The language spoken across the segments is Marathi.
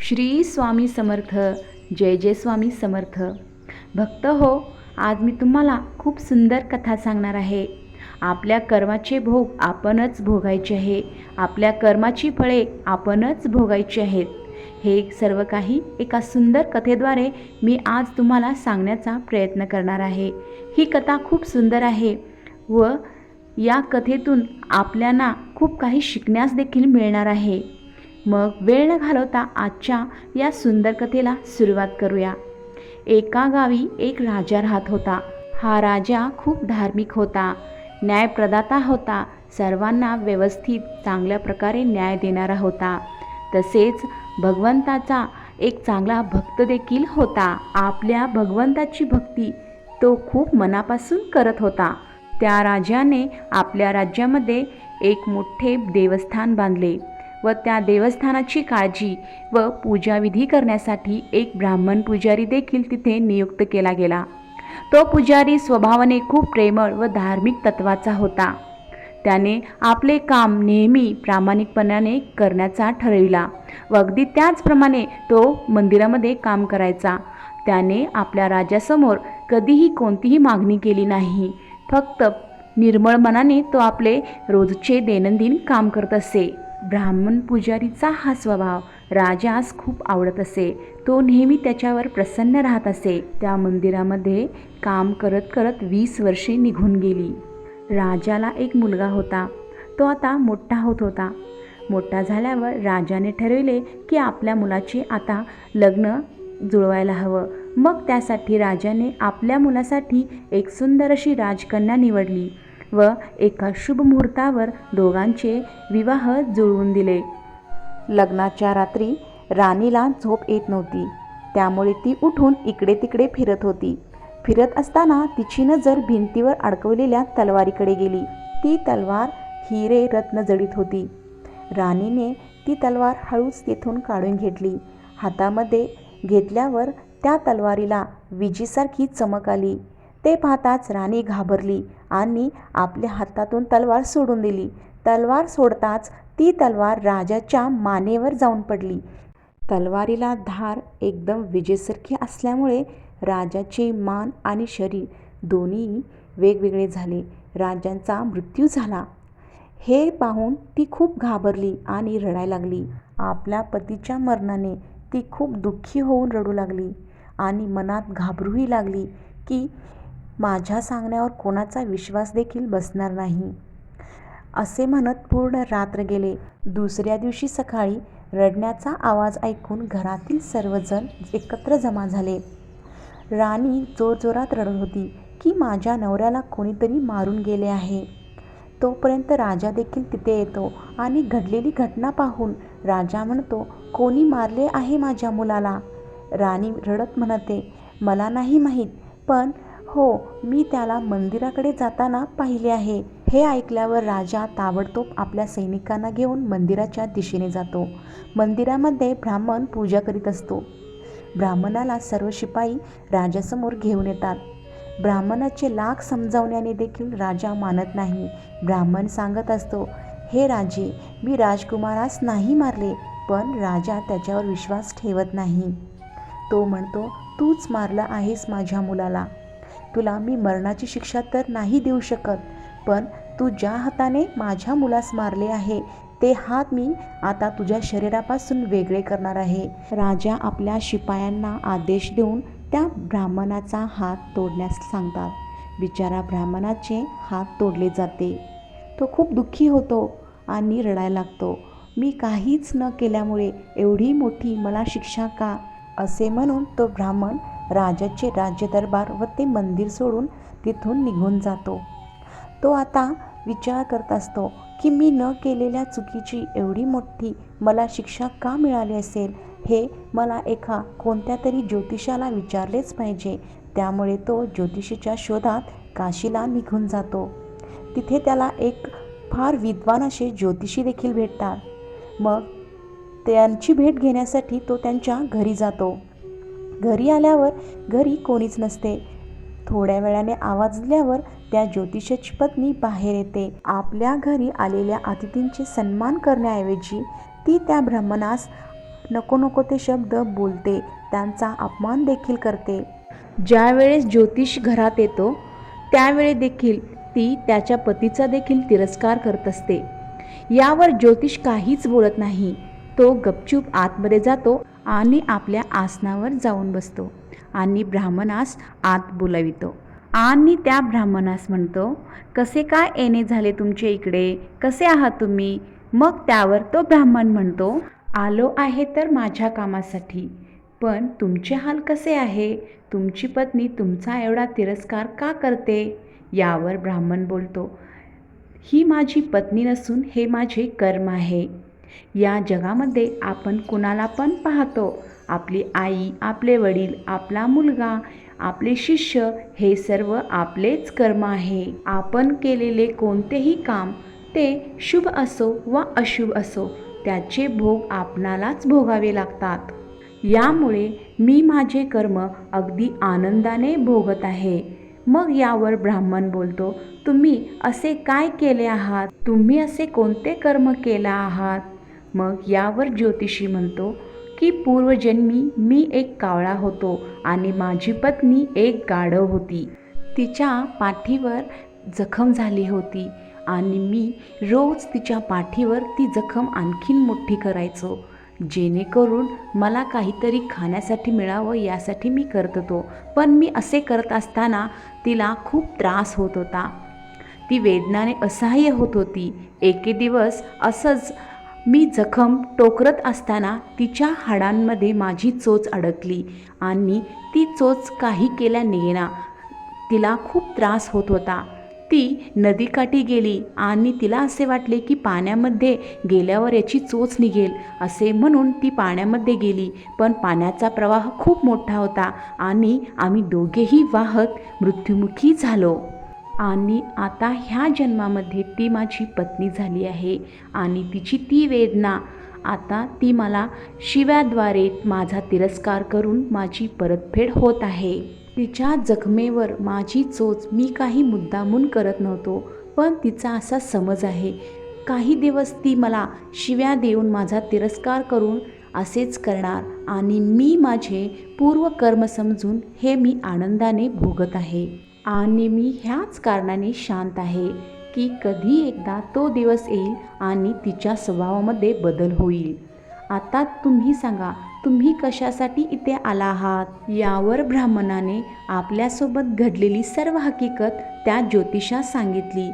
श्री स्वामी समर्थ जय जय स्वामी समर्थ. भक्त हो आज मी तुम्हाला खूप सुंदर कथा सांगणार आहे. आपल्या कर्माचे भोग आपणच भोगायचे आहे. आपल्या कर्माची फळे आपणच भोगायची आहेत. हे सर्व काही एका सुंदर कथेद्वारे मी आज तुम्हाला सांगण्याचा प्रयत्न करणार आहे. ही कथा खूप सुंदर आहे व या कथेतून आपल्याला खूप काही शिकण्यास देखील मिळणार आहे. मग वेळ न घालवता आजच्या या सुंदर कथेला सुरुवात करूया. एका गावी एक राजा राहत होता. हा राजा खूप धार्मिक होता. न्यायप्रदाता होता. सर्वांना व्यवस्थित चांगल्या प्रकारे न्याय देणारा होता. तसेच भगवंताचा एक चांगला भक्त देखील होता. आपल्या भगवंताची भक्ती तो खूप मनापासून करत होता. त्या राजाने आपल्या राज्यामध्ये एक मोठे देवस्थान बांधले. व त्या देवस्थानाची काळजी व पूजाविधी करण्यासाठी एक ब्राह्मण पुजारी देखील तिथे नियुक्त केला गेला. तो पुजारी स्वभावाने खूप प्रेमळ व धार्मिक तत्वाचा होता. त्याने आपले काम नेहमी प्रामाणिकपणाने करण्याचा ठरविला व अगदी त्याचप्रमाणे तो मंदिरामध्ये काम करायचा. त्याने आपल्या राजासमोर कधीही कोणतीही मागणी केली नाही. फक्त निर्मळ मनाने तो आपले रोजचे दैनंदिन काम करत असे. ब्राह्मण पुजारीचा हा स्वभाव राजास खूप आवडत असे. तो नेहमी त्याच्यावर प्रसन्न राहत असे. त्या मंदिरामध्ये काम करत करत वीस वर्षे निघून गेली. राजाला एक मुलगा होता. तो आता मोठा होत होता. मोठा झाल्यावर राजाने ठरविले की आपल्या मुलाचे आता लग्न जुळवायला हवं. मग त्यासाठी राजाने आपल्या मुलासाठी एक सुंदर अशी राजकन्या निवडली. व एका शुभ मुहूर्तावर दोघांचे विवाह जुळवून दिले. लग्नाच्या रात्री राणीला झोप येत नव्हती. त्यामुळे ती उठून इकडे तिकडे फिरत होती. फिरत असताना तिची नजर भिंतीवर अडकवलेल्या तलवारीकडे गेली ती तलवार हिरे रत्न जडीत होती. राणीने ती तलवार हळूच तेथून काढून घेतली. हातामध्ये घेतल्यावर त्या तलवारीला विजेसारखी चमक आली. ते पाहताच राणी घाबरली आणि आपल्या हातातून तलवार सोडून दिली. तलवार सोडताच ती तलवार राजाच्या मानेवर जाऊन पडली. तलवारीला धार एकदम विजेसारखी असल्यामुळे राजाचे मान आणि शरीर दोन्ही वेगवेगळे झाले. राजांचा मृत्यू झाला. हे पाहून ती खूप घाबरली आणि रडायला लागली. आपल्या पतीच्या मरणाने ती खूप दुःखी होऊन रडू लागली आणि मनात घाबरूही लागली की माझ्या सांगण्यावर कोणाचा विश्वास देखील बसणार नाही. असे म्हणत पूर्ण रात्र गेले. दुसऱ्या दिवशी सकाळी रडण्याचा आवाज ऐकून घरातील सर्वजण एकत्र जमा झाले. राणी जोरजोरात रडत होती की माझ्या नवऱ्याला कोणीतरी मारून गेले आहे. तोपर्यंत राजा देखील तिथे येतो आणि घडलेली घटना पाहून राजा म्हणतो कोणी मारले आहे माझ्या मुलाला? राणी रडत म्हणते मला नाही माहीत पण हो मी त्याला मंदिराकडे जाताना पाहिले आहे. हे ऐकल्यावर राजा ताबडतोब आपल्या सैनिकांना घेऊन मंदिराच्या दिशेने जातो. मंदिरामध्ये ब्राह्मण पूजा करीत असतो. ब्राह्मणाला सर्व शिपाई राजासमोर घेऊन येतात. ब्राह्मणाचे लाख समजावण्याने देखील राजा मानत नाही. ब्राह्मण सांगत असतो हे राजे मी राजकुमारास नाही मारले पण राजा त्याच्यावर विश्वास ठेवत नाही. तो म्हणतो तूच मारला आहेस माझ्या मुलाला. तुला मी मरणाची शिक्षा तर नाही देऊ शकत पण तू ज्या हाताने माझ्या मुलास मारले आहे ते हात मी आता तुझ्या शरीरापासून वेगळे करणार आहे. राजा आपल्या शिपायांना आदेश देऊन त्या ब्राह्मणाचा हात तोडण्यास सांगतात. बिचारा ब्राह्मणाचे हात तोडले जाते. तो खूप दुःखी होतो आणि रडायला लागतो. मी काहीच न केल्यामुळे एवढी मोठी मला शिक्षा का? असे म्हणून तो ब्राह्मण राजाचे राज्यदरबार व ते मंदिर सोडून तिथून निघून जातो. तो आता विचार करत असतो की मी न केलेल्या चुकीची एवढी मोठी मला शिक्षा का मिळाली असेल? हे मला एका कोणत्या तरी ज्योतिषाला विचारलेच पाहिजे. त्यामुळे तो ज्योतिषीच्या शोधात काशीला निघून जातो. तिथे त्याला एक फार विद्वान असे ज्योतिषी देखील भेटतात. मग त्यांची भेट घेण्यासाठी तो त्यांच्या घरी जातो. घरी आल्यावर घरी कोणीच नसते. थोड्या वेळाने आवाजल्यावर त्या ज्योतिषाची पत्नी बाहेर येते. आपल्या घरी आलेल्या अतिथींचे सन्मान करण्याऐवजी ती त्या ब्राह्मणास नको नको ते शब्द बोलते त्यांचा अपमान देखील करते. ज्यावेळेस ज्योतिष घरात येतो त्यावेळी देखील ती त्याच्या पतीचा देखील तिरस्कार करत असते. यावर ज्योतिष काहीच बोलत नाही. तो गपचूप आतमध्ये जातो. आणि आपल्या आसनावर जाऊन बसतो आणि ब्राह्मणास आत बोलावितो. आणि त्या ब्राह्मणास म्हणतो कसे काय येणे झाले तुमचे इकडे? कसे आहात तुम्ही? मग त्यावर तो ब्राह्मण म्हणतो आलो आहे तर माझ्या कामासाठी पण तुमचे हाल कसे आहे? तुमची पत्नी तुमचा एवढा तिरस्कार का करते? यावर ब्राह्मण बोलतो ही माझी पत्नी नसून हे माझे कर्म आहे. या जगामध्ये आपण कुणाला पण पाहतो. आपली आई आपले वडील आपला मुलगा आपले शिष्य हे सर्व आपलेच कर्म आहे. आपण केलेले कोणतेही काम ते शुभ असो वा अशुभ असो त्याचे भोग आपणालाच भोगावे लागतात. यामुळे मी माझे कर्म अगदी आनंदाने भोगत आहे. मग यावर ब्राह्मण बोलतो तुम्ही असे काय केले आहात? तुम्ही असे कोणते कर्म केला आहात? मग यावर ज्योतिषी म्हणतो की पूर्वजन्मी मी एक कावळा होतो आणि माझी पत्नी एक गाढव होती. तिच्या पाठीवर जखम झाली होती आणि मी रोज तिच्या पाठीवर ती जखम आणखीन मोठी करायचो. जेणेकरून मला काहीतरी खाण्यासाठी मिळावं यासाठी मी करत होतो. पण मी असे करत असताना तिला खूप त्रास होत होता. ती वेदनाने असहाय्य होत होती. एके दिवस असंच मी जखम टोकरत असताना तिच्या हाडांमध्ये माझी चोच अडकली आणि ती चोच काही केल्या निघेना तिला खूप त्रास होत होता. ती नदीकाठी गेली आणि तिला असे वाटले की पाण्यामध्ये गेल्यावर याची चोच निघेल असे म्हणून ती पाण्यामध्ये गेली. पण पाण्याचा प्रवाह खूप मोठा होता आणि आम्ही दोघेही वाहत मृत्युमुखी झालो. आणि आता ह्या जन्मामध्ये ती माझी पत्नी झाली आहे आणि तिची ती वेदना. आता ती मला शिव्याद्वारे माझा तिरस्कार करून माझी परतफेड होत आहे. तिच्या जखमेवर माझी चोच मी काही मुद्दामून करत नव्हतो पण तिचा असा समज आहे. काही दिवस ती मला शिव्या देऊन माझा तिरस्कार करून असेच करणार आणि मी माझे पूर्वकर्म समजून हे मी आनंदाने भोगत आहे. आणि मी ह्याच कारणाने शांत आहे की कधी एकदा तो दिवस येईल आणि तिच्या स्वभावामध्ये बदल होईल. आता तुम्ही सांगा तुम्ही कशासाठी इथे आला आहात? यावर ब्राह्मणाने आपल्यासोबत घडलेली सर्व हकीकत त्या ज्योतिषास सांगितली.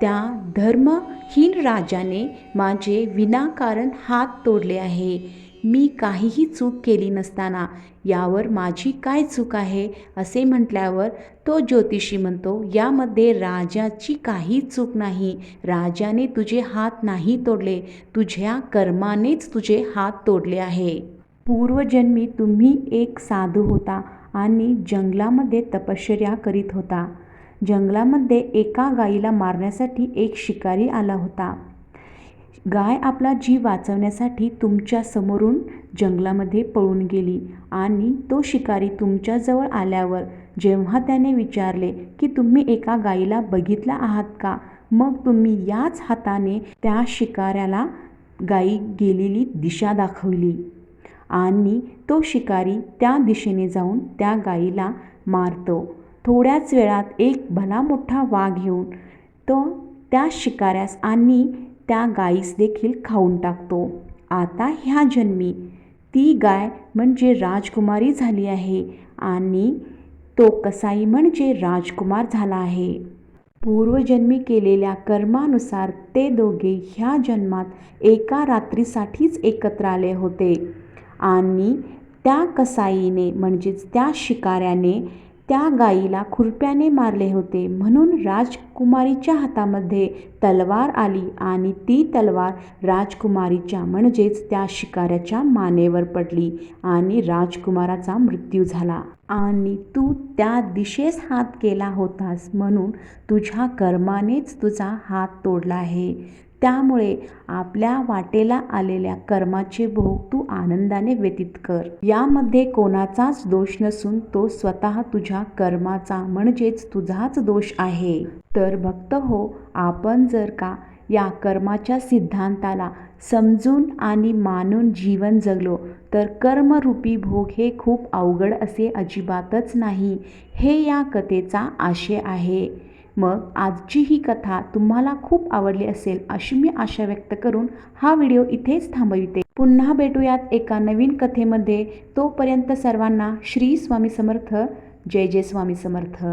त्या धर्महीन राजाने माझे विनाकारण हात तोडले आहे. मी काहीही चूक केली नसताना यावर माझी काय चूक आहे असे म्हटल्यावर तो ज्योतिषी म्हणतो यामध्ये राजाची काही चूक नाही. राजाने तुझे हात नाही तोडले. तुझ्या कर्मानेच तुझे हात तोडले आहे. पूर्वजन्मी तुम्ही एक साधू होता आणि जंगलामध्ये तपश्चर्या करीत होता. जंगलामध्ये एका गाईला मारण्यासाठी एक शिकारी आला होता. गाय आपला जीव वाचवण्यासाठी तुमच्या समोरून जंगलामध्ये पळून गेली आणि तो शिकारी तुमच्याजवळ आल्यावर जेव्हा त्याने विचारले की तुम्ही एका गाईला बघितला आहात का मग तुम्ही याच हाताने त्या शिकाऱ्याला गाई गेलेली दिशा दाखवली. आणि तो शिकारी त्या दिशेने जाऊन त्या गाईला मारतो. थोड्याच वेळात एक भला मोठा वाघ येऊन तो त्या शिकाऱ्यास आणि त्या गाईस देखील खाऊन टाकतो. आता ह्या जन्मी ती गाय म्हणजे राजकुमारी झाली आहे आणि तो कसाई म्हणजे राजकुमार झाला आहे. पूर्वजन्मी केलेल्या कर्मानुसार ते दोघे ह्या जन्मात एका रात्रीसाठीच एकत्र आले होते आणि त्या कसाईने म्हणजेच त्या शिकाऱ्याने त्या गाईला खुरप्याने मारले होते. म्हणून राजकुमारीच्या हातामध्ये तलवार आली आणि ती तलवार राजकुमारीच्या म्हणजेच त्या शिकाऱ्याच्या मानेवर पडली आणि राजकुमाराचा मृत्यू झाला. आणि तू त्या दिशेस हात केला होतास म्हणून तुझ्या कर्मानेच तुझा हात तोडला आहे. त्यामुळे आपल्या वाटेला आलेल्या कर्माचे भोग तू आनंदाने व्यतीत कर. यामध्ये कोणाचाच दोष नसून तो स्वतः तुझ्या कर्माचा म्हणजेच तुझाच दोष आहे. तर भक्त हो आपण जर का या कर्माच्या सिद्धांताला समजून आणि मानून जीवन जगलो तर कर्मरूपी भोग हे खूप अवघड असे अजिबातच नाही. हे या कथेचा आशय आहे. मग आजची ही कथा तुम्हाला खूप आवडली असेल अशी मी आशा व्यक्त करून हा व्हिडिओ इथेच थांबविते. पुन्हा भेटूयात एका नवीन कथेमध्ये. तोपर्यंत सर्वांना श्री स्वामी समर्थ. जय जय स्वामी समर्थ.